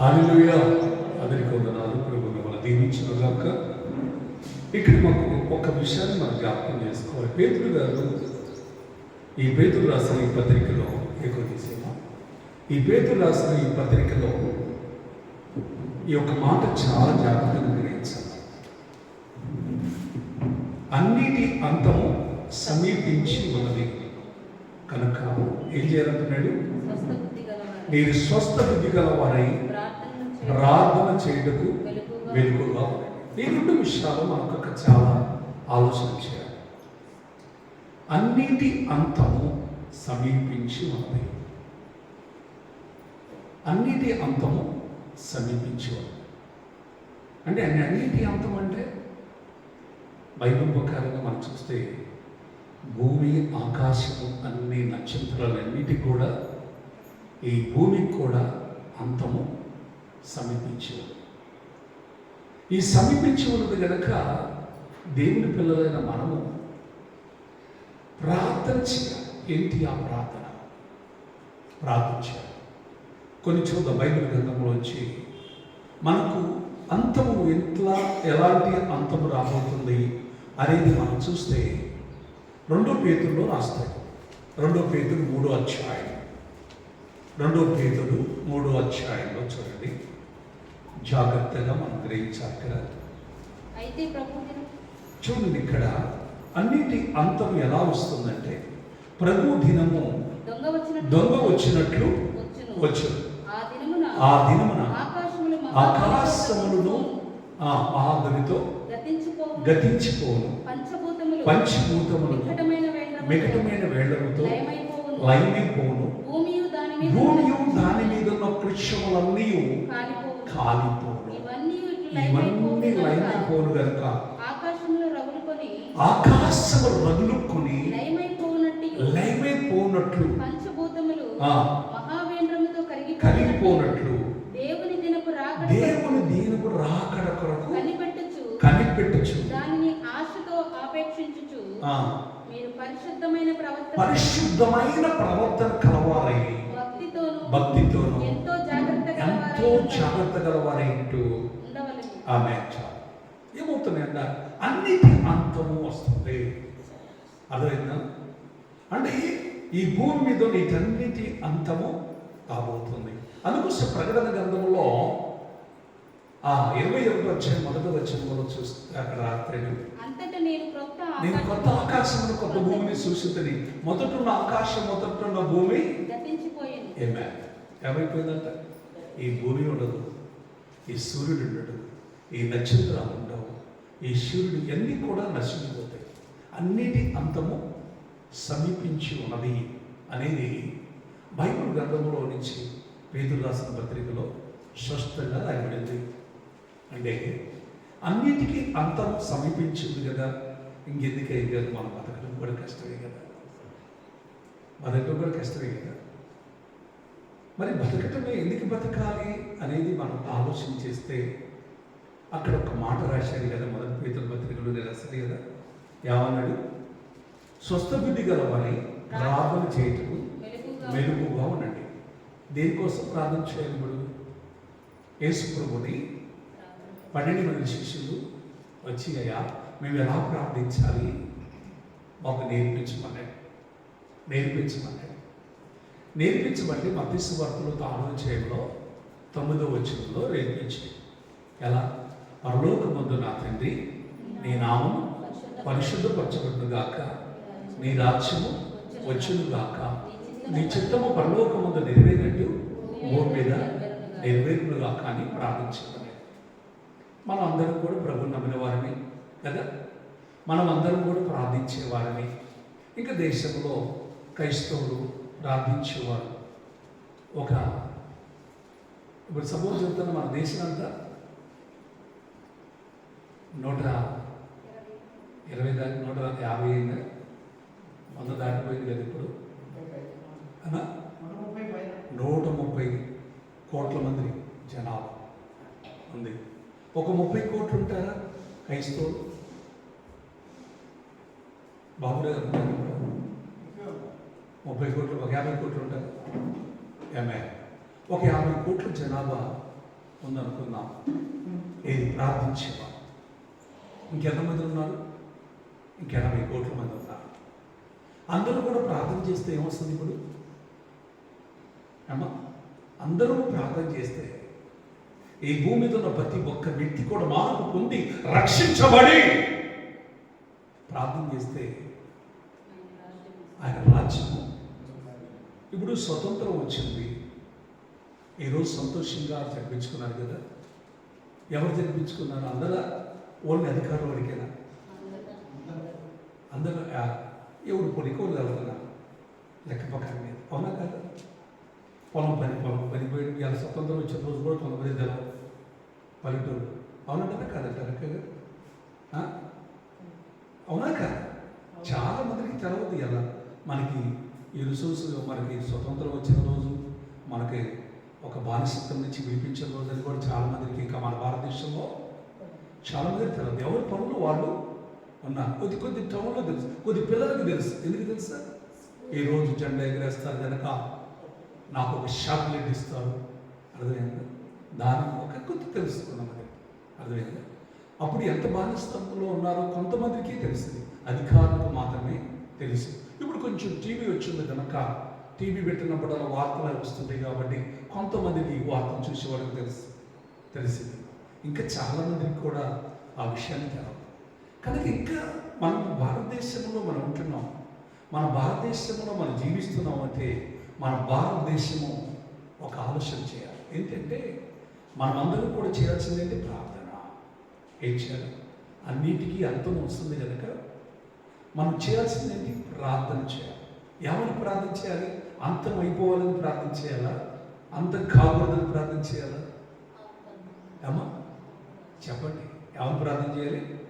Hallelujah అందరికి వందనాలు. ప్రభు మిమ్మల్ని దీవించుగాక ఇక్కడ మాకు ఒక విషయాన్ని మనం జ్ఞాపకం చేసుకోవాలి. పేతురు గారు ఈ పేతురు రాసిన ఈ పత్రికలో ఎక్కువ ఈ పేతురు రాసిన ఈ పత్రికలో ఈ యొక్క మాట చాలా జాగ్రత్తగా గ్రహించాలి. అన్నిటి అంతము సమీపించి ఉన్నది. కనుక ఏం చేయాలంటున్నాడు. మీరు స్వస్థ బుద్ధి గలవారై. ప్రార్థన చేయుటకు వెలుగుగా. ఈ రెండు విషయాలు మనకు చాలా ఆలోచన చేయాలి అన్నిటి అంతము సమీపించి ఉంది అన్నిటి అంతము సమీపించి ఉంది అంటే అన్ని అన్నిటి అంతం అంటే బైబిల్ ప్రకారంగా మనం చూస్తే భూమి ఆకాశము అన్ని నక్షత్రాలన్నిటికి కూడా ఈ భూమికి కూడా అంతము సమీపించి ఉంది ఈ సమీపించి ఉన్నది గనక దేవుని పిల్లలైన మనము ప్రార్థన చేయాలి. ఏంటి ఆ ప్రార్థన? ప్రార్థన చేయాలి. కొన్ని చూద్దాం బైబిల్ గ్రంథంలోంచి మనకు అంతము ఎట్లా ఎలాంటి అంతము రాబోతుంది అనేది మనం చూస్తే రెండో పేతుల్లో రాస్తాడు రెండో పేతులు మూడో అధ్యాయం. రెండో పేతులు మూడో అధ్యాయంలో చూడండి. జాగ్రత్తగా మనం గ్రహించాలి కదా. అయితే చూడండి ఇక్కడ అన్నిటి అంతం ఎలా వస్తుందంటే ప్రభు దినము దొంగ వచ్చినట్లు. వచ్చును. ఆ దినమున ఆకాశములను ఆ మహాదవితో గతించిపోను పంచభూతములు పంచభూతములు మికటమైన లయమైపోవును. లయమైపోను భూమియు దాని మీద ఉన్న వృక్షములన్నీ. కాలిపోను ఇవన్నీ లయమైపోను గనుక ఆకాశము రగులుకొని లయమైపోనట్లు కరిగిపోనట్లు దేవుని దినపు రాకడ కొరకు కనిపెట్టుచు. కనిపెట్టచ్చు దానిని ఆశతో ఆపేక్షించుచు. మీరు పరిశుద్ధమైన ప్రవర్తన పరిశుద్ధమైన ప్రవర్తన కలవారై. భక్తితోను ఎంతో జాగ్రత్త ఎంతో జాగ్రత్త గలవారై ఉంటూ ఉండవలెను. ఆమె చాలు ఏమవుతున్నాయంట అన్నిటి అంతము వస్తుంది. అర్థమైందా? అంటే ఈ భూమి మీద వీటన్నిటి అంతము కాబోతుంది. అందుకోసం ప్రకటన గ్రంథంలో ఆ ఇరవై ఒకటి వచ్చే మొదటి వచ్చిన చూస్తే అక్కడ రాత్రి నేను కొత్త ఆకాశమును కొత్త భూమిని సృష్టించని మొదటున్న ఆకాశం మొదటున్న భూమి ఏ ఏమే ఏమైపోయిందంట? ఈ భూమి ఉండదు ఈ సూర్యుడు ఉండడు ఈ నక్షత్రాలు ఉండవు ఈ సూర్యుడు ఇవన్నీ కూడా నశించిపోతాయి. అన్నిటి అంతము సమీపించి ఉన్నది అనేది బైబిల్ గ్రంథంలో నుంచి పేదలు రాసిన పత్రికలో స్పష్టంగా రాయబడింది. అంటే అన్నిటికీ అంతం సమీపించింది కదా ఇంకెందుకే కదా మనం బతకడం కూడా కష్టమే కదా. బతకడం కూడా కష్టమే కదా. మరి బతకటమే ఎందుకు బతకాలి అనేది మనం ఆలోచన చేస్తే అక్కడ ఒక మాట రాశాడు కదా మొదటి పేతుల పత్రికలు రాశాడు కదా. ఏమన్నాడు స్వస్థ బుద్ధి గలవారి ప్రార్థన చేయటకు వెలుగుగా మెలుగుగా ఉండండి. దేనికోసం ప్రార్థన చేయాలి ఇప్పుడు యేసు ప్రభుని పన్నెండు మంది శిష్యులు వచ్చి అయ్యా మేము ఎలా ప్రార్థించాలి? మాకు నేర్పించమన్నాడు నేర్పించమన్నాడు నేర్పించబట్టి మధ్యస్థ వార్తలు తాను చేయడంలో తొమ్మిదో వచ్చినలో నేర్పించి ఎలా? పరలోక ముందు నా తండ్రి నీ నామము పరిశుద్ధపరచబడును గాక నీ రాజ్యము వచ్చునుగాక. నీ చిత్తము పరలోక ముందు నెరవేరినట్టు భూమి మీద నెరవేరునుగాక అని ప్రార్థించమని మనం అందరం కూడా ప్రభు నమ్మిన వారిని కదా? మనం అందరం కూడా ప్రార్థించేవారిని ఇంకా దేశంలో క్రైస్తవులు ప్రార్థించేవారు. ఒక ఇప్పుడు సపోజ్ చెప్తాను మన దేశం అంతా నూట ఇరవై దాటి నూట యాభై అయిందా. వంద దాటిపోయింది కదా ఇప్పుడు. అన్నా? నూట ముప్పై కోట్ల మంది జనాభా ఉంది. ఒక ముప్పై కోట్లు ఉంటారా? క్రైస్తవులు? బాబు గారు ముప్పై కోట్లు ఒక యాభై కోట్లు ఉంటారు ఎంఐ ఒక యాభై కోట్ల జనాభా ఉందనుకుందాం. ఏది? ప్రార్థించేవా? ఇంకెంతమంది ఉన్నారు? ఇంకెనభై కోట్ల మంది ఉన్నారు. అందరూ కూడా ప్రార్థన చేస్తే ఏమొస్తుంది ఇప్పుడు? అమ్మా అందరూ ప్రార్థన చేస్తే ఈ భూమి మీద ఉన్న ప్రతి ఒక్క వ్యక్తి కూడా మార్పు పొంది రక్షించబడి ప్రార్థన చేస్తే ఆయన రాజ్యము ఇప్పుడు స్వతంత్రం వచ్చింది. ఈరోజు సంతోషంగా జరిపించుకున్నారు కదా. ఎవరు జరిపించుకున్నారు అందరా? ఓన్లీ అధికారులు వరకేనా? అందరూ ఎవరు పొడికి వాళ్ళు వెళ్తున్నారు లెక్క పక్కన మీద అవునా కదా? పొలం పని పొలం పని పోయి ఇలా స్వతంత్రం వచ్చిన రోజు కూడా కొంతమంది తెలవు పల్లెటూరు అవునా కదా కాదంటారు కదా? అవునా కదా? చాలా మందికి తెలవదు ఎలా. మనకి ఈ రిసోర్స్ మనకి స్వతంత్రం వచ్చిన రోజు మనకి ఒక బానిసత్వం నుంచి విడిపించిన రోజు అని కూడా చాలామందికి ఇంకా మన భారతదేశంలో చాలామంది తెలియదు. ఎవరి పనులు వాళ్ళు ఉన్నారు. కొద్ది కొద్ది టౌన్లో తెలుసు. కొద్ది పిల్లలకి తెలుసు. ఎందుకు తెలుసా? ఈ రోజు జెండా ఎగరేస్తారు కనుక నాకు ఒక చాక్లెట్ ఇస్తారు. అర్థమైందా? దాని ఒక కొద్ది తెలుసుకున్నాం అది. అర్థమైందా? అప్పుడు ఎంత బానిసత్వంలో ఉన్నారో కొంతమందికి తెలిసింది. అధికారులకు మాత్రమే తెలుసు ఇప్పుడు కొంచెం టీవీ వచ్చింది కనుక టీవీ పెట్టినప్పుడల్లా వార్తలు వస్తుంటాయి కాబట్టి కొంతమందికి ఈ వార్తను చూసే వాళ్ళకి తెలుసు తెలిసింది. ఇంకా చాలామందికి కూడా ఆ విషయాన్ని తెలవదు. కనుక ఇంకా మనం భారతదేశంలో మనం ఉంటున్నాం. మన భారతదేశంలో మనం జీవిస్తున్నాం అంటే మన భారతదేశము ఒక ఆలోచన చేయాలి. ఏంటంటే మనమందరం కూడా చేయాల్సింది ఏంటి? ప్రార్థన. ఏం చేయాలి? అన్నిటికీ అర్థం వస్తుంది కనుక మనం చేయాల్సింది ఏంటి ప్రార్థన చేయాలి. ఎవరు ప్రార్థన చేయాలి? అంతం అయిపోవాలని ప్రార్థన చేయాలా? అంతం కాకూడదని ప్రార్థన చేయాలా? ఏమా చెప్పండి. ఎవరు ప్రార్థన చేయాలి?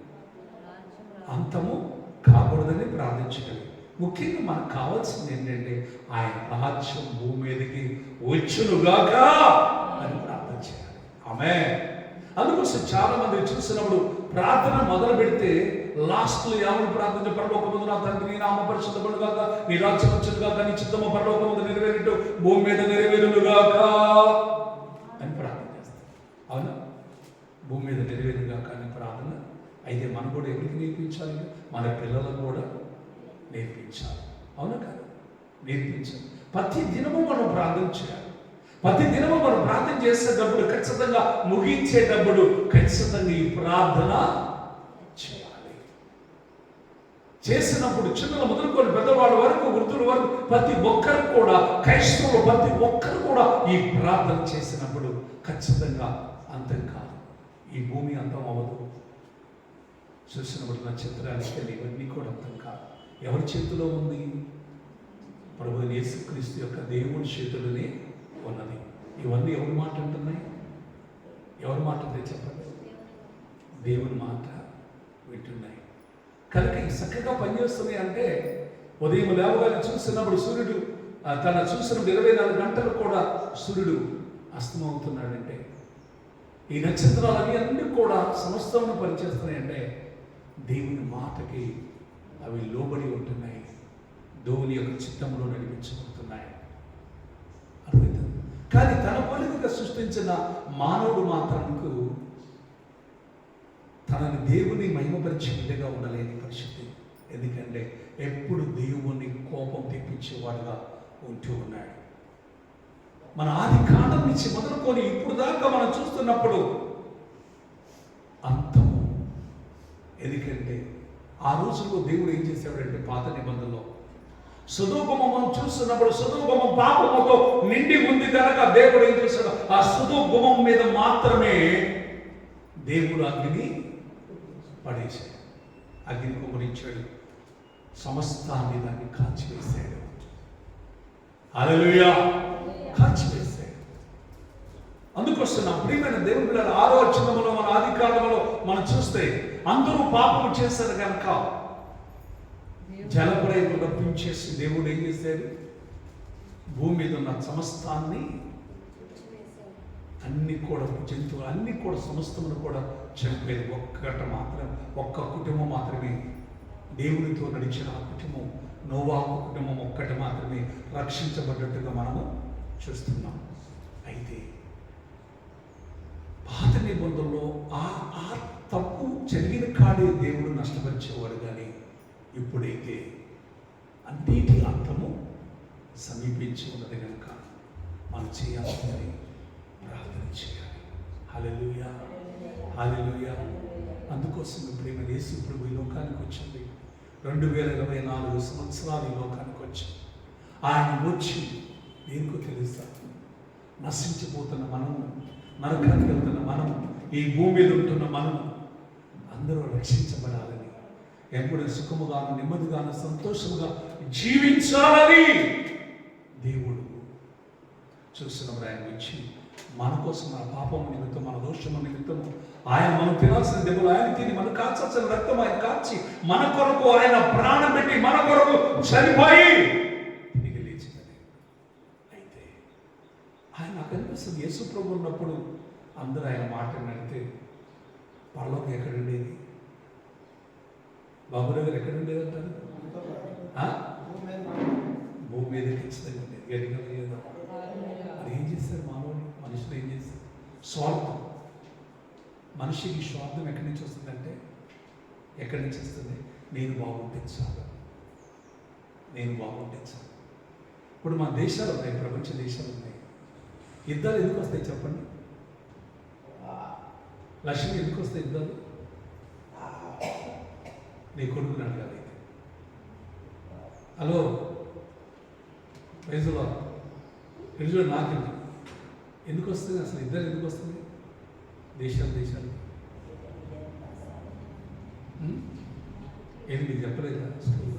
అంతము కాకూడదని ప్రార్థించాలి ముఖ్యంగా మనకు కావాల్సింది ఏంటంటే ఆయన రాజ్యం భూమి మీదకి వచ్చునుగాక అని ప్రార్థన చేయాలి. ఆమె అందుకోసం చాలా మంది చూసినప్పుడు ప్రార్థన మొదలు పెడితే లాస్ట్లో ఎవరు ప్రార్థించే పరలోకముందు నా తండ్రి నీ నామ పరిశుద్ధపడు కాక నీ రాజ్యం వచ్చింది కాక నీ చిత్తమ పరలోక ముందు నెరవేరిట్టు భూమి మీద నెరవేరును గాక అని ప్రార్థన చేస్తాం అవునా భూమి మీద నెరవేరును గాక అని ప్రార్థన అయితే మనం కూడా ఎవరికి నేర్పించాలి మన పిల్లలకు కూడా నేర్పించాలి అవునా కదా నేర్పించాలి ప్రతి దినము మనం ప్రార్థన చేయాలి ప్రతి దినము మనం ప్రార్థన చేసేటప్పుడు ఖచ్చితంగా ముగించేటప్పుడు ఖచ్చితంగా ఈ ప్రార్థన చేయాలి చేసినప్పుడు చిన్నల మొదలుకొని పెద్దవాళ్ళ వరకు వృద్ధుల వరకు ప్రతి ఒక్కరు కూడా క్రైస్తవులు ప్రతి ఒక్కరు కూడా ఈ ప్రార్థన చేసినప్పుడు ఖచ్చితంగా అంతం కాదు ఈ భూమి అంతం అవ్వదు. చూసినప్పుడు నా నక్షత్రాలు ఇవన్నీ కూడా అంతం కాదు. ఎవరి చేతిలో ఉంది? ప్రభు యేసుక్రీస్తు యొక్క దేవుని చేతులనే ఉన్నది. ఇవన్నీ ఎవరి మాట అంటున్నాయి? ఎవరి మాట ఉంది చెప్పండి. దేవుని మాట వింటున్నాయి. కనుక ఈ చక్కగా పనిచేస్తున్నాయి అంటే ఉదయం లేవగానే చూసినప్పుడు సూర్యుడు తన చూసిన ఇరవై నాలుగు గంటలు కూడా సూర్యుడు అస్తమవుతున్నాడంటే ఈ నక్షత్రాలు అన్నీ కూడా సమస్తమును పనిచేస్తున్నాయంటే దేవుని మాటకి అవి లోబడి ఉంటున్నాయి. దేవుని యొక్క చిత్తంలో నడిపించబడుతున్నాయి. అర్థమవుతుంది కానీ తన పోలికగా సృష్టించిన మానవుడు మాత్రంకు తనని దేవుని మహిమపరిచే విధంగా ఉండలేని పరిస్థితి. ఎందుకంటే ఎప్పుడు దేవుని కోపం తెప్పించేవాడుగా ఉంటూ ఉన్నాడు. మన ఆది కాండం నుంచి మొదలుకొని ఇప్పుడు దాకా మనం చూస్తున్నప్పుడు అంతము. ఎందుకంటే ఆ రోజుల్లో దేవుడు ఏం చేశాడంటే పాత నిబంధనలో సుధోగమం చూస్తున్నప్పుడు సుధోగమం పాపముతో నిండి ఉంది కనుక దేవుడు ఏం చేశాడు ఆ సుధోగమం మీద మాత్రమే దేవుడు అగ్ని పడేశాడు. అగ్ని కుమరించాడు సమస్తాన్ని దాన్ని కాల్చివేశాడు. అలలుయా కాల్చివేశాడు. అందుకోసం నా ప్రియమైన దేవుని పిల్లలు ఆరో చిన్నములో మన ఆది కాలంలో మనం చూస్తే అందరూ పాపము చేశారు కనుక జలప్రయం రప్పించేసి దేవుడు ఏం చేశాడు? భూమి మీద ఉన్న సమస్తాన్ని అన్ని కూడా జంతువులు అన్ని కూడా సమస్తమును కూడా చనిపోయేది ఒక్కట మాత్రం ఒక్క కుటుంబం మాత్రమే. దేవునితో నడిచిన ఆ కుటుంబం నోవాకు కుటుంబం ఒక్కటి మాత్రమే రక్షించబడ్డట్టుగా మనము చూస్తున్నాం. అయితే పాత నిబంధనలో ఆ ఆ తప్పు జరిగిన కాడే దేవుడు నష్టపరిచేవాడు కానీ ఇప్పుడైతే అన్నిటి అంతము సమీపించి ఉన్నది కనుక మనం చేయాల్సిందని ప్రార్థన చేయాలి. Hello hallelujah. అందుకోసం ప్రేమ ఏమైనా యేసు ప్రభు ఈ లోకానికి వచ్చింది. రెండు వేల ఇరవై నాలుగు సంవత్సరాలు ఈ లోకానికి వచ్చి ఆయన వచ్చి దేనికో తెలుస్తా నశించిపోతున్న మనము నరకానికి వెళ్తున్న మనము ఈ భూమి మీద ఉంటున్న మనము అందరూ రక్షించబడాలని ఎప్పుడు సుఖముగాను నెమ్మదిగాను సంతోషముగా జీవించాలని దేవుడు చూస్తున్నాం ఆయన వచ్చి మన కోసం మన పాపం నిమిత్తం మన దోషము నిమిత్తం ఆయన మనం తినాల్సిన దెబ్బలు ఆయన తిని మనం కాల్చాల్సిన రక్తం ఆయన కాల్చి మన కొరకు ఆయన ప్రాణం పెట్టి మన కొరకు చనిపోయి తిరిగి లేచిందని అయితే ఆయన నాకు అనిపిస్తుంది యేసు ప్రభు ఉన్నప్పుడు అందరూ ఆయన మాట నడితే పరలోకం ఎక్కడ ఉండేది? బాబు గారు ఎక్కడ ఉండేది అంటారు ఆ? భూమి మీద ఖచ్చితంగా ఉండేది గడిగా లేదు అది ఏం చేస్తారు మానవుడు మనుషులు ఏం చేస్తారు స్వార్థం. మనిషికి స్వార్థం ఎక్కడి నుంచి వస్తుందంటే ఎక్కడి నుంచి వస్తుంది? నేను బాగుంటించాలి నేను బాగుంటించాలి ఇప్పుడు మన దేశాలు ఉన్నాయి ప్రపంచ దేశాలు ఉన్నాయి. యుద్ధాలు ఎందుకు వస్తాయి చెప్పండి? లక్ష్మి ఎందుకు వస్తాయి యుద్ధాలు? నీ కొడుకుని అడగాలి. హలో ప్రైజ్ నాకు ఎందుకు వస్తుంది? అసలు ఇద్దరు ఎందుకు వస్తుంది? దేశాలు దేశాలు. ఉం? ఏది మీకు చెప్పలేదా? స్కూల్లో?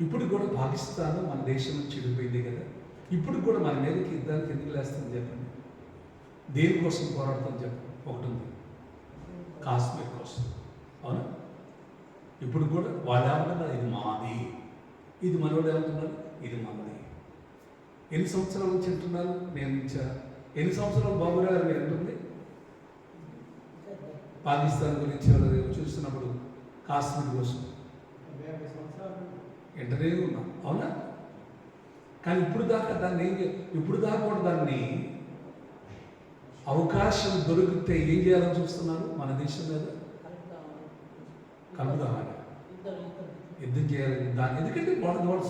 ఇప్పుడు కూడా పాకిస్తాన్ మన దేశం నుంచి చెడిపోయింది కదా. ఇప్పుడు కూడా మన మీదకి యుద్ధానికి ఎందుకు లేస్తుంది చెప్పండి? దేనికోసం పోరాడతాం చెప్పండి? ఒకటి ఉంది. కాశ్మీర్ కోసం. అవునా? ఇప్పుడు కూడా వాళ్ళు ఏమంటున్నారు? ఇది మాది. ఇది మనోడు ఏమంటున్నారు? ఇది మనది. ఎన్ని సంవత్సరాల నుంచి అంటున్నారు? నేను ఇచ్చా ఎన్ని సంవత్సరాలు బాబురావు గారు మీరు అంటుంది పాకిస్తాన్ గురించి వాళ్ళు చూస్తున్నప్పుడు కాశ్మీర్ కోసం. ఎంటనే ఉన్నాం. అవునా? కానీ ఇప్పుడు దాకా దాన్ని ఏం ఇప్పుడు దాకా కూడా దాన్ని అవకాశం దొరికితే ఏం చేయాలని చూస్తున్నారు? మన దేశం మీద? కలుపుదామని యుద్ధం చేయాలి? దాన్ని ఎందుకంటే వాళ్ళ వాళ్ళ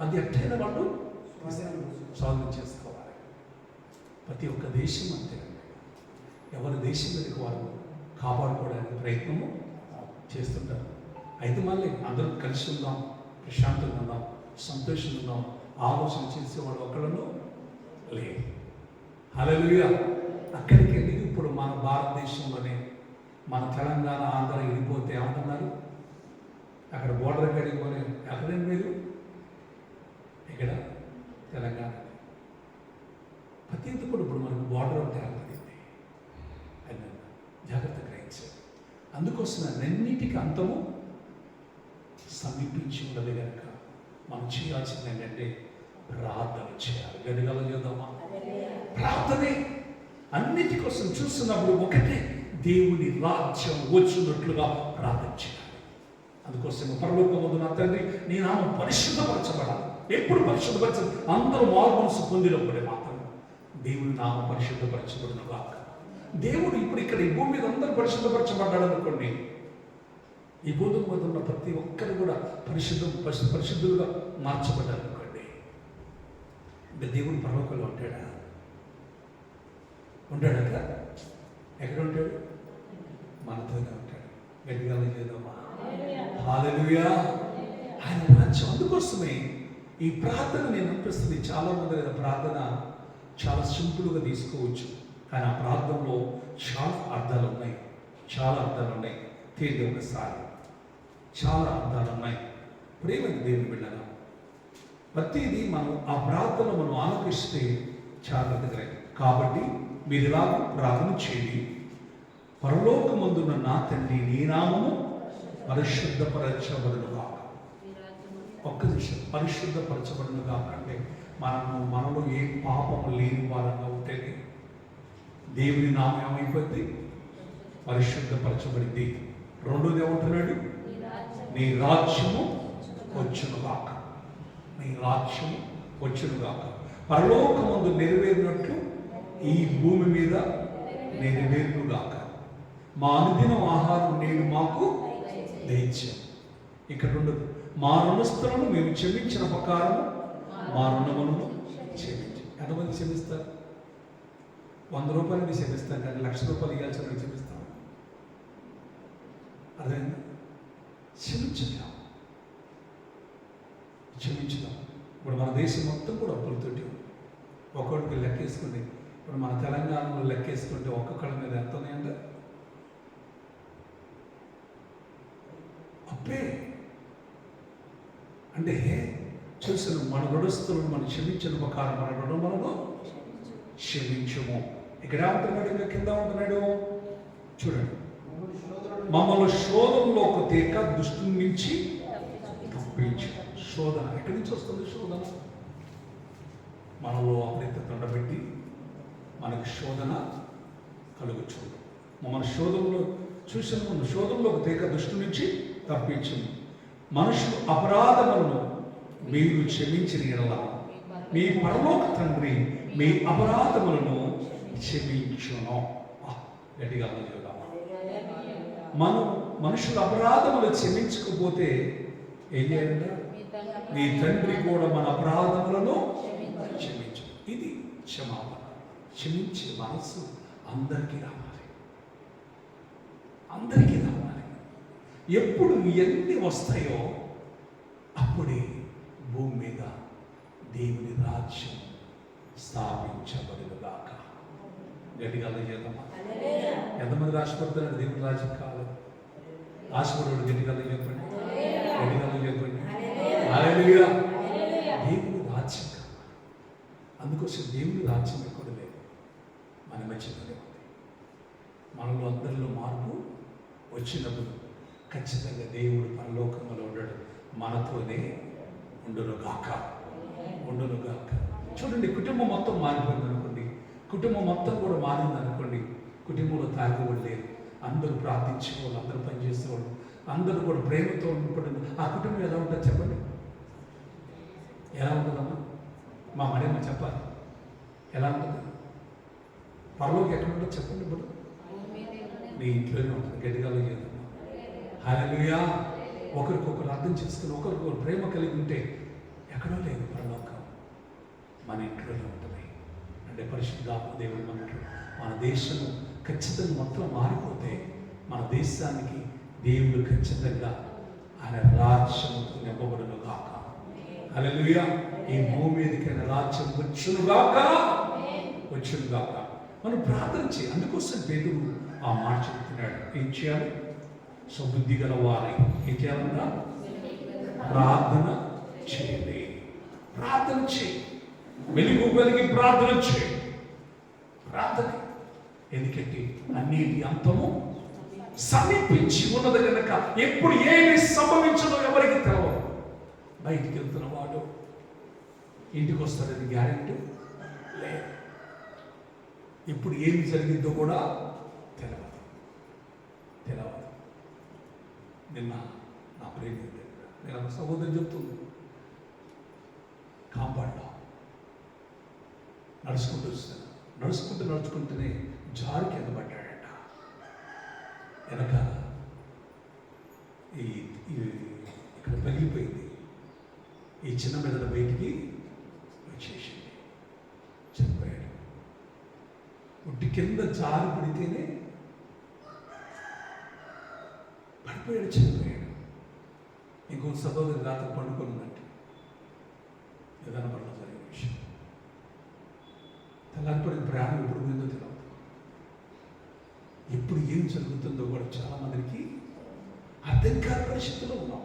అది ఎట్టయినా వాళ్ళు సాల్వ్ చేసుకోవాలి. ప్రతి ఒక్క దేశం అంతే. ఎవరి దేశం మీదకి వాళ్ళు కాపాడుకోవడానికి ప్రయత్నము చేస్తుంటారు. అయితే మళ్ళీ అందరూ కలిసి ఉందాం ప్రశాంతంగా ఉందాం సంతోషంగా ఉందాం ఆలోచన చేసేవాడు ఒక్కడను లేదు హల్లెలూయా! అక్కడికి వెళ్ళి ఇప్పుడు మన భారతదేశంలోనే మన తెలంగాణ ఆంధ్ర వెళ్ళిపోతే ఏమంటున్నారు? అక్కడ బోర్డర్ కడిగిపోయి ఎక్కడ ఎక్కడండి మీరు? ఇక్కడ తెలంగాణ. ప్రతి ఇంటి కూడా ఇప్పుడు మనకు బోర్డర్ అంటే ఏర్పడింది అని జాగ్రత్త గ్రహించారు అందుకోసం అన్నిటికీ అంతము సమీపించి ఉన్నది కనుక మనం చేయాల్సింది ఏంటంటే ప్రార్థన చేయాలి. గడిగల చేద్దామా? ప్రార్థనే అన్నిటి కోసం చూస్తున్నప్పుడు ఒకటే దేవుని రాజ్యం వచ్చినట్లుగా ప్రార్థన చేయాలి. అందుకోసం పరలోకమందు నా తండ్రి నీ నామం పరిశుద్ధపరచబడాలి. ఎప్పుడు పరిశుద్ధపరచాలి అందరూ మారు మనసు పొందినప్పుడే మాత్రం దేవుని నామ పరిశుద్ధపరచబడిన వాక్ దేవుడు ఇప్పుడు ఇక్కడ ఈ భూమి మీద అందరూ పరిశుద్ధపరచబడ్డాడు అనుకోండి. ఈ భూమి మీద ఉన్న ప్రతి ఒక్కరు కూడా పరిశుద్ధం పరిశుద్ధులుగా మార్చబడ్డారు అనుకోండి. ఇంకా దేవుడు పరలోకంలో ఉంటాడా? ఉంటాడట ఎక్కడ ఉంటాడు? మనతోనే ఉంటాడు. గట్టిగా లేదమ్మా. హాలెలూయా ఆయన రాజ్యం అందుకోసమే. ఈ ప్రార్థన నేను అనిపిస్తుంది చాలా మంది ప్రార్థన చాలా సింపుల్గా తీసుకోవచ్చు. కానీ ఆ ప్రార్థనలో చాలా అర్థాలు ఉన్నాయి. చాలా అర్థాలు ఉన్నాయి. తేలి ఒకసారి చాలా అర్థాలు ఉన్నాయి. ప్రేమకి దేవుని బిడ్డగా ప్రతిదీ మనం ఆ ప్రార్థన మనం ఆలకిస్తే చాలా దగ్గర కాబట్టి మీరు ఇలా ప్రార్థన చేయండి. పరలోకమందున్న నా తండ్రి నీ నామము పరిశుద్ధపరచబడును కాక ఒక్క నిమిషం. పరిశుద్ధపరచబడును కాక అంటే మనము మనలో ఏ పాపము లేని వారంగా ఉంటేనే దేవుని నామం ఏమైపోద్ది? పరిశుద్ధపరచబడింది. రెండోది ఏమంటున్నాడు? నీ రాజ్యము వచ్చునుగాక. నీ రాజ్యము వచ్చునుగాక. గాక నెరవేరినట్లు ఈ భూమి మీద నేను మా అనుదిన ఆహారం నేను మాకు దయచాం ఇక్కడ ఉండదు మా రుణస్థులను మేము క్షమించిన ప్రకారం మా రుణములను క్షమించి. ఎంతమంది క్షమిస్తారు? వంద రూపాయలు క్షమిస్తాను కానీ లక్ష రూపాయలు ఇవ్వాల్సిన వాళ్ళు క్షమిస్తాం అర్థమైందా? క్షమించుదాం. క్షమించుదాం. ఇప్పుడు మన దేశం మొత్తం కూడా అప్పులతోటి ఉంది. ఒక్కొక్కడికి లెక్కేసుకుంది ఇప్పుడు మన తెలంగాణలో లెక్కేసుకుంటే ఒక్కొక్కడి మీద ఎంత ఉన్నాయంట అప్పే అంటే చూసిన మన గడుస్తులను మనం క్షమించిన ప్రకారం మన రుణములను క్షమించము. ఇక్కడ ఏమంటున్నాడు ఇంకా కింద ఉంటున్నాడు చూడండి. మమ్మల్ని శోధంలోకి తేక దుష్టి నుంచి తప్పించు శోధన. ఎక్కడి నుంచి వస్తుంది శోధన? మనలో అప్రీత తొండబెట్టి మనకు శోధన కలుగుచు మన శోధంలో చూసిన మన శోధంలోకి తేక దుష్టి నుంచి తప్పించింది మనుషులు అపరాధములను మీరు క్షమించిన ఎడల మీ పరలోక తండ్రి మీ అపరాధములను క్షమించును. గట్టిగా మనం మనుషుల అపరాధములు క్షమించకపోతే ఏం చేయాలంట? నీ తండ్రి కూడా మన అపరాధములను క్షమించు. ఇది క్షమాపణ. క్షమించే మనసు అందరికీ రావాలి. అందరికీ రావాలి. ఎప్పుడు ఎన్ని వస్తాయో అప్పుడే భూమి మీద దేవుని రాజ్యం స్థాపించబడుగాక గట్టిగా చేద్దామా ఎంతమంది ఆశపడుతున్నారు దేవుని రాజ్యం కావాలి ఆశపడు గట్టిగా చెప్పండి గట్టిగా చెప్పండి. దేవుని రాజ్యం కావాలి అందుకోసం దేవుని రాజ్యం ఎక్కడ లేదు? మన మధ్యలోనే ఉంది. మనలో అందరిలో మార్పు వచ్చినప్పుడు ఖచ్చితంగా దేవుడు పరలోకంలో ఉండడు మనతోనే ఉండును గాక ఉండును గాక చూడండి కుటుంబం మొత్తం మారిపోయింది అనుకోండి కుటుంబం మొత్తం కూడా మారింది అనుకోండి కుటుంబంలో తాగేవాళ్ళు లేరు అందరూ ప్రార్థించేవాళ్ళు అందరూ పనిచేసేవాళ్ళు అందరూ కూడా ప్రేమతో ఉండిపోతుంది ఆ కుటుంబం ఎలా ఉంటుంది చెప్పండి? ఎలా ఉంటుందమ్మా? మా మడేమో చెప్పాలి. ఎలా ఉంటుంది? పరలోకి ఎక్కడ ఉంటుందో చెప్పండి ఇప్పుడు. నీ ఇంట్లోనే ఉంటుంది గట్టిగా లేదమ్మా హల్లెలూయా. ఒకరికొకరు అర్థం చేసుకుని ఒకరికొకరు ప్రేమ కలిగి ఉంటే ఎక్కడో లేదు పరలోకం. మన ఇంట్లోనే ఉంటుంది అంటే పరిశుద్ధాత్మ దేవుడు మన మన దేశం ఖచ్చితంగా మొత్తం మారిపోతే మన దేశానికి దేవుడు ఖచ్చితంగా ఆయన రాజ్యముతో నింపబడును కాక హల్లెలూయా. ఈ భూమి మీదకి రాజ్యం వచ్చును గాక. వచ్చును కాక మనం ప్రార్థన చేయాలి అందుకోసం పేదలు ఆ మాట చెప్తున్నాడు. ఏం చేయాలి? సుబుద్ధి గల వారి ఏం చేయాలన్నా ప్రార్థన చేయండి. ప్రార్థన చేయి. వెలుగు కలిగి ప్రార్థన చేయి. ప్రార్థన ఎందుకంటే అన్నిటి అంతము సమీపించి ఉన్నది కనుక ఎప్పుడు ఏమి సంభవించదో ఎవరికి తెలవదు. బయటికి వెళ్తున్న వాడు ఇంటికి వస్తాడని గ్యారెంటీ లేదు. ఇప్పుడు ఏమి జరిగిందో కూడా తెలవదు. తెలవదు. నిన్న నా ప్రేమ నేను ఒక సహోదరు చెప్తుంది. కాంపౌండ్లో నడుచుకుంటూ వస్తాను. నడుచుకుంటూ నడుచుకుంటూనే జారు కింద పడ్డాడట. వెనక ఈ ఇక్కడ పగిలిపోయింది. ఈ చిన్న మెదడు బయటికి వచ్చేసింది. చనిపోయాడు. ఒట్టి కింద జారి పడితేనే పడిపోయాడు చనిపోయాడు. ఇంకో సహోదరి రాత్రి పండుకొని ఉన్నట్టు ఏదైనా పనులు జరిగిన విషయం. తెల్లారిపోయిన ప్రయాణం ఎప్పుడు ఉందో తెలియదు ఎప్పుడు ఏం జరుగుతుందో కూడా చాలామందికి అర్థం కాని పరిస్థితిలో ఉన్నాం.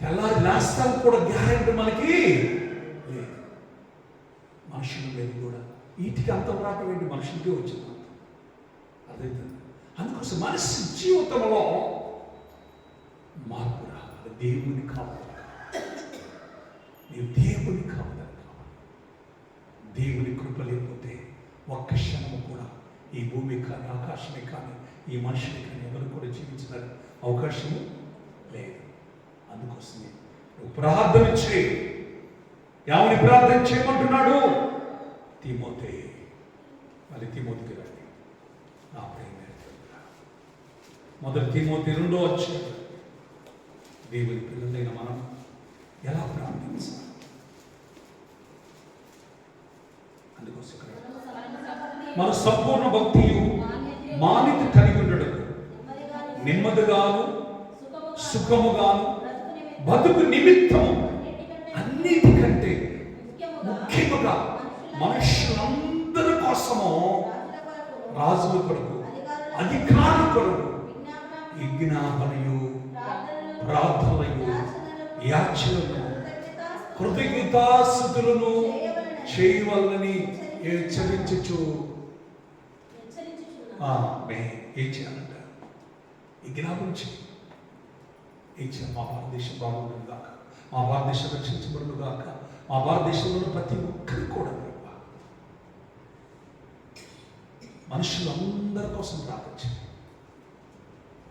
తెల్లారి లేస్తాం కూడా గ్యారెంటీ మనకి లేదు. మనుషుల మీద కూడా. వీటికి అంత రాక మనుషులకే వచ్చింది. అర్థమవుతుంది అందుకోసం మనిషి జీవితంలో మార్పు రావాలి. దేవుని కావాలి. నీవు దేవుని కావాలని కావాలి. దేవుని కృప లేకపోతే ఒక్క క్షణము కూడా ఈ భూమి కానీ ఆకాశమే కానీ ఈ మనిషిని కానీ ఎవరు కూడా జీవించడానికి అవకాశము లేదు. అందుకోసమే నువ్వు ప్రార్థన చేయి. ఎవరిని ప్రార్థన చేయమంటున్నాడు? తిమోతే. మళ్ళీ తిమోతికి రండి. నా ప్రేమ. మొదటి తిమోతి రెండో వచ్చే దేవుని పిల్లలైన మనం ఎలా ప్రార్థించాలి? అందుకోసం ఇక్కడ మన సంపూర్ణ భక్తియు మానిత కలిగి ఉండడం నెమ్మదిగాను సుఖముగాను బతుకు నిమిత్తం అన్నిటికంటే ముఖ్యముగా మనుషులందరి కోసము రాజుల కొరకు అధికారుల కొరకు విజ్ఞాపనయు ప్రార్థనయు యాచనలు కృతజ్ఞతాస్థుతులను చేయవల్లని హెచ్చరించచ్చు ఏం చేయాలంట చేయి. ఏం చేయాలి మా భారతదేశం బాగుంటుంది కాక మా భారతదేశం రక్షించబడును గాక. మా భారతదేశంలో ప్రతి ఒక్కరికి కూడా మనుషులందరి కోసం ప్రార్థించండి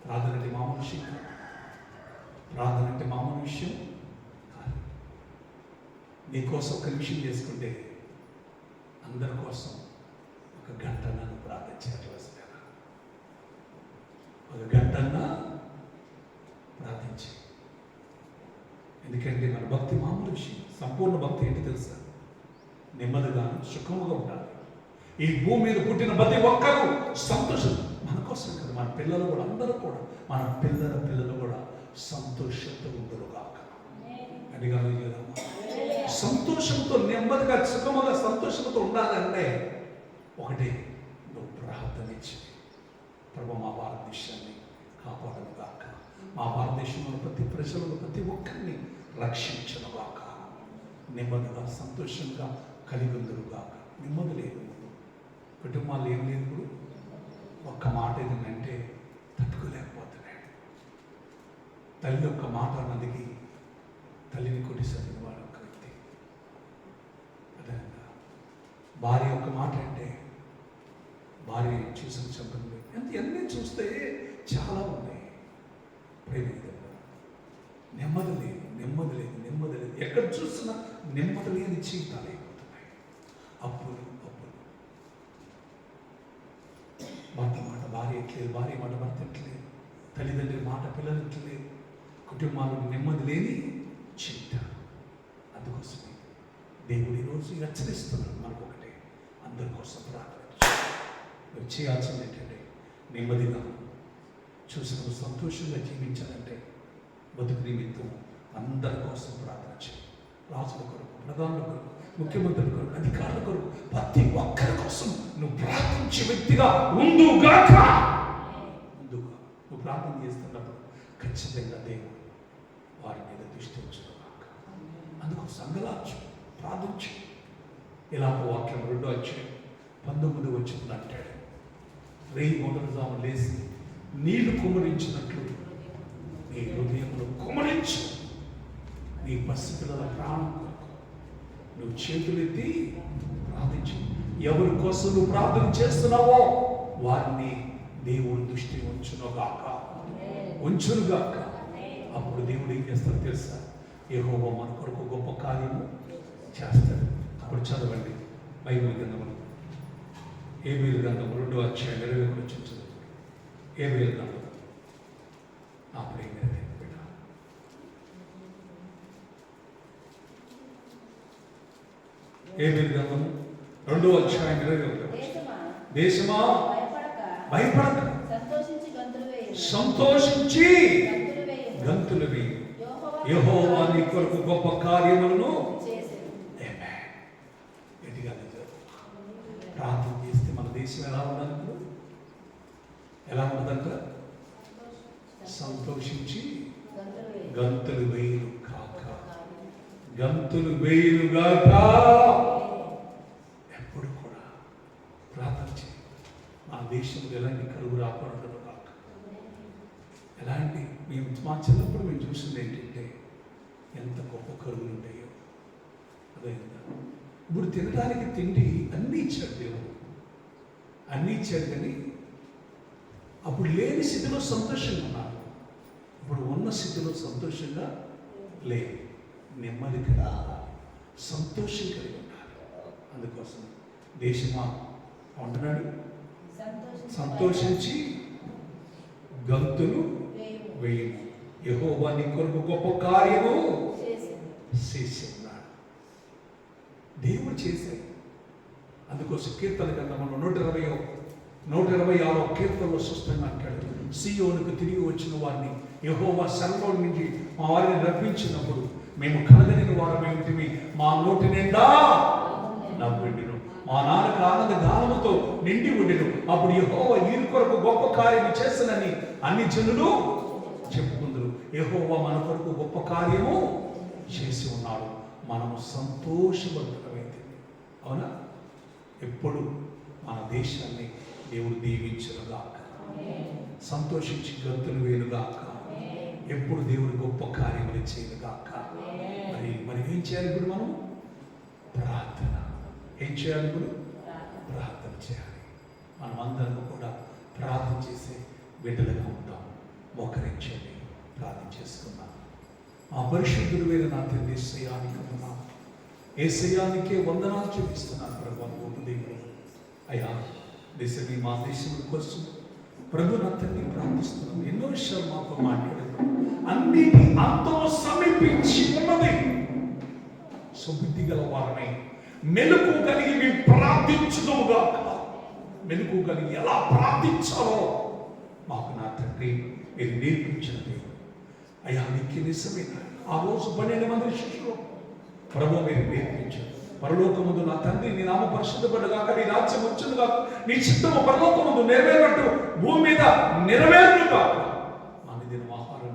ప్రార్థన అంటే మామూలు విషయం ప్రార్థన అంటే మామూలు విషయం కాదు. నీకోసం ఒక నిమిషం చేసుకుంటే అందరి కోసం ఒక గంట నన్ను ప్రార్థించాలి వస్తారా ఒక గంటన్నా ప్రార్థించి ఎందుకంటే మన భక్తి మామూలు విషయం. సంపూర్ణ భక్తి ఏంటి తెలుసా? నెమ్మదిగా సుఖముగా ఉండాలి. ఈ భూమి మీద పుట్టిన ప్రతి ఒక్కరూ సంతోషం. మన కోసం కదా మన పిల్లలు కూడా అందరూ కూడా మన పిల్లల పిల్లలు కూడా సంతోషంతో ఉండరు కాక అని కాదు. సంతోషంతో నెమ్మదిగా సుఖముగా సంతోషంతో ఉండాలంటే ఒకటి నువ్వు ప్రార్థనించి ప్రభు మా భారతదేశాన్ని కాపాడను కాక మా భారతదేశంలో ప్రతి ప్రజలను ప్రతి ఒక్కరిని రక్షించను కాక నెమ్మదిగా సంతోషంగా కలిగి ఉందరు గాక. నెమ్మది లేదు. కుటుంబాలు ఏం లేదు ఇప్పుడు ఒక్క మాట ఏదంటే తట్టుకోలేకపోతున్నాడు తల్లి యొక్క మాట అన్నదికి తల్లిని కొట్టిసరిన వాడు ఒక వ్యక్తి. అదేవిధంగా భార్య యొక్క మాట అంటే భార్య చూసిన చెప్పండి ఎంత ఎన్ని చూస్తే చాలా ఉన్నాయి ప్రేమ నెమ్మది లేదు నెమ్మది లేదు నెమ్మది లేదు. ఎక్కడ చూసినా నెమ్మది లేని జీవితాలు అయిపోతున్నాయి. అప్పులు అప్పులు భర్త మాట భార్య ఎట్లేదు భార్య మాట భర్త ఎట్లేదు తల్లిదండ్రుల మాట పిల్లలు ఎట్లేదు. కుటుంబాలకు నెమ్మది లేని చింత అందుకోసమే దేవుడు ఈరోజు హెచ్చరిస్తున్నాడు మనకు ఒకటే అందరి కోసం ప్రార్థన మీరు చేయాల్సింది ఏంటంటే నెమ్మదిగా చూసిన సంతోషంగా జీవించాలంటే బతుకు నిమిత్తం అందరి కోసం ప్రార్థన చేయాలి రాజుల కొరకు ప్రధానుల కొరకు ముఖ్యమంత్రుల కొరకు అధికారుల కొరకు ప్రతి ఒక్కరి కోసం నువ్వు ప్రార్థించే వ్యక్తిగా ఉండుగాక ముందుగా నువ్వు ప్రార్థన చేస్తున్నప్పుడు ఖచ్చితంగా దేవుడు వారి మీద దృష్టి ఉంచుతున్నాక అందుకు సంగలాచు ప్రార్థించు. ఇలా వాక్యం రెండో వచ్చాయి పంతొమ్మిది వచ్చింది అంటాడు. రేయి మొదటిదాము లేచి నీళ్ళు కుమరించినట్లు నీ హృదయంలో కుమరించు నీ పసిపిల్లల ప్రాణం కొరకు నువ్వు చేతులెత్తి ప్రార్థించు. ఎవరి కోసం నువ్వు ప్రార్థన చేస్తున్నావో వారిని దేవుడు దృష్టి ఉంచునుగాక ఉంచునుగాక అప్పుడు దేవుడు ఏం చేస్తాడో తెలుసా? యెహోవా మన కొరకు గొప్ప కార్యము చేస్తాడు. అప్పుడు చదవండి బైబిల్ గ్రంథములు. ఏ వీలు గ్రంథం రెండో అధ్యాయం ఇరవై ఒకటి వచ్చి చదువు ఏ వీలు గ్రంథం. నా ప్రేమ బిడ్డ. ఏ వీలు గ్రంథం రెండో అధ్యాయం ఇరవై ఒకటి దేశమా, భయపడక. సంతోషించి గంతులు వేయుము. సంతోషించి గంతులు వేయుము. గంతులు వేయి యెహోవా నీ కొరకు గొప్ప కార్యములను. ప్రార్థన చేస్తే మన దేశం ఎలా ఇప్పుడు? ఎలా ఉంటుందంట సంతోషించి గంతులు వేయును కాక గంతులు వేయును గాక ఎప్పుడు కూడా ప్రార్థన చేయి మా దేశంలో ఎలాంటి కరువు రాకూడదు కాక మేము మా చిన్నప్పుడు మేము చూసింది ఏంటంటే ఎంత గొప్ప కరువులు ఉంటాయో. అదే ఇప్పుడు తినడానికి తిండి అన్నీ ఇచ్చాడు దేవుడు. అన్నీ ఇచ్చాడు కానీ అప్పుడు లేని స్థితిలో సంతోషంగా ఉన్నారు. ఇప్పుడు ఉన్న స్థితిలో సంతోషంగా లేదు. నెమ్మది ఉండాలి సంతోషం కలిగి ఉండాలి. అందుకోసం దేశమా అంటున్నాడు సంతోషించి సంతోషించి గంతులు వేయము యెహోవా నీ కొరకు గొప్ప కార్యము. చేసి ఉన్నాడు దేవుడు చేశాడు. అందుకోసం కీర్తన గ్రంథంలో నూట ఇరవై నూట ఇరవై ఆరో కీర్తనలో స్పష్టంగా అంటాడు సియోనుకు తిరిగి వచ్చిన వారిని యహోవా శరణలో నుంచి మా వారిని రప్పించినప్పుడు మేము కలగని వారమేమిటివి మా నోటి నిండా నవ్వుండిను మా నాన్నకు ఆనంద గానముతో నిండి ఉండిను. అప్పుడు యహోవా వీరి కొరకు గొప్ప కార్యం చేసినని అన్ని జనులు చెప్పుకుందరు. ఏహోవా మన కొరకు గొప్ప కార్యము చేసి ఉన్నాడు. మనము సంతోషవంతులమైతే అవునా? ఎప్పుడు మన దేశాన్ని దేవుడు దీవించనుగాక సంతోషించి గంతులు వేలుగాక ఎప్పుడు దేవుడు గొప్ప కార్యములు చేయనుగాక మరి మరి ఏం చేయాలి ఇప్పుడు మనం? ప్రార్థన. ఏం చేయాలి ఇప్పుడు? ప్రార్థన చేయాలి. మనం అందరం కూడా ప్రార్థన చేసే బిడ్డలుగా ఉంటాం. మోకరించండి ప్రార్థన చేసుకున్నాను మా పరిశుద్ధుడు వేరు నా తండ్రి ఏసయానికి వందనాలు. ఏసయానికే వందనాలు చూపిస్తున్నాను ప్రభు దేవుడు. అయ్యా దేశమే మా దేశం కోసం ప్రభు నా తండ్రి ప్రార్థిస్తున్నాం. ఎన్నో విషయాలు మాతో మాట్లాడారు. అన్నిటి అంతో సమీపించి ఉన్నది సుబుద్ధి గల వారమే. మెలకు కలిగి మేము ప్రార్థించుదుముగా మెలకు కలిగి ఎలా ప్రార్థించాలో మాకు నా తండ్రి మీరు నేర్పించిన దేవుడు అయ్యా మీకు నిజమైన ఆ రోజు పన్నెండు మంది శిష్యులు. ప్రభు మీరు నేర్పించారు పరలోకముందు నా తండ్రి నీ నామ పరిశుద్ధపడగాక నీ రాజ్యం వచ్చింది కాక నీ చిత్తము పరలోకముందు నెరవేరినట్టు భూమి మీద నెరవేరును కాక మా దిన ఆహారం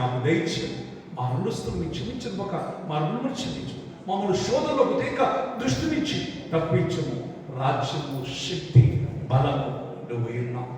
మాకు దయచేయండి. మా రుణస్థులు మీ క్షమించదు ఒక మా రుణములు క్షమించు. మమ్మల్ని శోధనలోకి తీక దృష్టి నుంచి తప్పించము. రాజ్యము శక్తి బలము నువ్వు ఉన్నావు